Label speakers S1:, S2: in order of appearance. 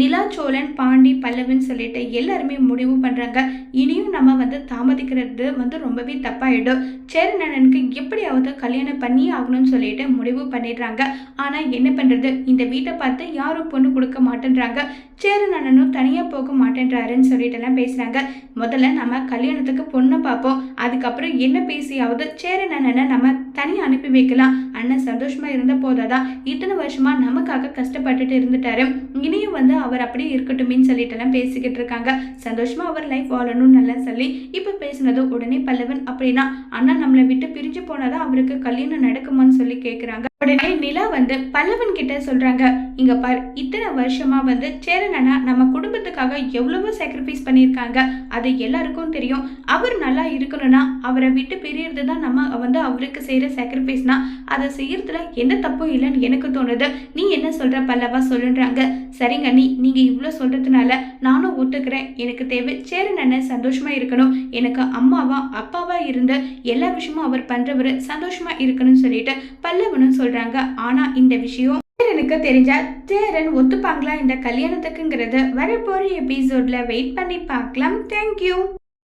S1: நிலா சோழன் பாண்டி பல்லவன் சொல்லிட்டு எல்லாருமே முடிவு பண்ணுறாங்க இனியும் நம்ம வந்து தாமதிக்கிறது வந்து ரொம்பவே தப்பாயிடும். சேரனனுக்கு எப்படியாவது கல்யாணம் பண்ணி ஆகணும்னு சொல்லிட்டு முடிவு பண்ணிடுறாங்க. ஆனால் என்ன பண்ணுறது இந்த வீட்டை பார்த்து யாரும் பொண்ணு கொடுக்க மாட்டேன்றாங்க. சேரனனும் தனியாக போக மாட்டேன்றாருன்னு சொல்லிட்டு எல்லாம் முதல்ல நம்ம கல்யாணத்துக்கு பொண்ணை பார்ப்போம். அதுக்கப்புறம் என்ன பேசியாவது சேரனனை நம்ம தனியாக அனுப்பி வைக்கலாம். அண்ணன் சந்தோஷமாக இருந்த போதாதான் இத்தனை வருஷமாக நமக்காக கஷ்டப்பட்டுட்டு இருந்துட்டாரு. இனியும் வந்து அவர் அப்படியே இருக்கட்டுமேன்னு சொல்லிட்டு எல்லாம் பேசிக்கிட்டு இருக்காங்க. சந்தோஷமா அவர் லைஃப் வாழணும்னு நல்லா சொல்லி இப்போ பேசினது உடனே பல்லவன் அப்படின்னா அண்ணா நம்மளை விட்டு பிரிஞ்சு போனாதான் அவருக்கு கல்யாணம் நடக்குமான்னு சொல்லி கேட்குறாங்க உடனே நிலா வந்து பல்லவன் கிட்ட சொல்றாங்க இங்க பார் இத்தனை வருஷமா வந்து சேரனா நம்ம குடும்பத்துக்காக எவ்வளவோ சாக்ரிஃபைஸ் பண்ணியிருக்காங்க. அது எல்லாருக்கும் தெரியும். அவர் நல்லா இருக்கணும்னா அவரை விட்டு பிரியறது தான் நம்ம வந்து அவருக்கு செய்யற சாக்ரிஃபைஸ்னா அதை செய்யறதுல எந்த தப்பும் இல்லைன்னு எனக்கு தோணுது. நீ என்ன சொல்ற பல்லவா சொல்லுன்றாங்க. சரிங்க நீ நீங்க இவ்வளோ சொல்றதுனால நானும் ஒத்துக்கிறேன். எனக்கு தேவை சேரன் அண்ணன் சந்தோஷமா இருக்கணும். எனக்கு அம்மாவா அப்பாவா இருந்து எல்லா விஷயமும் அவர் பண்றவர் சந்தோஷமா இருக்கணும்னு சொல்லிட்டு பல்லவனும் சொல்றாங்க. ஆனா இந்த விஷயம் சேரனுக்கு தெரிஞ்சா சேரன் ஒத்துப்பாங்களா? இந்த கல்யாணத்துக்குங்கிறது வரப்போற எபிசோட்ல வெயிட் பண்ணி பார்க்கலாம். தேங்க்யூ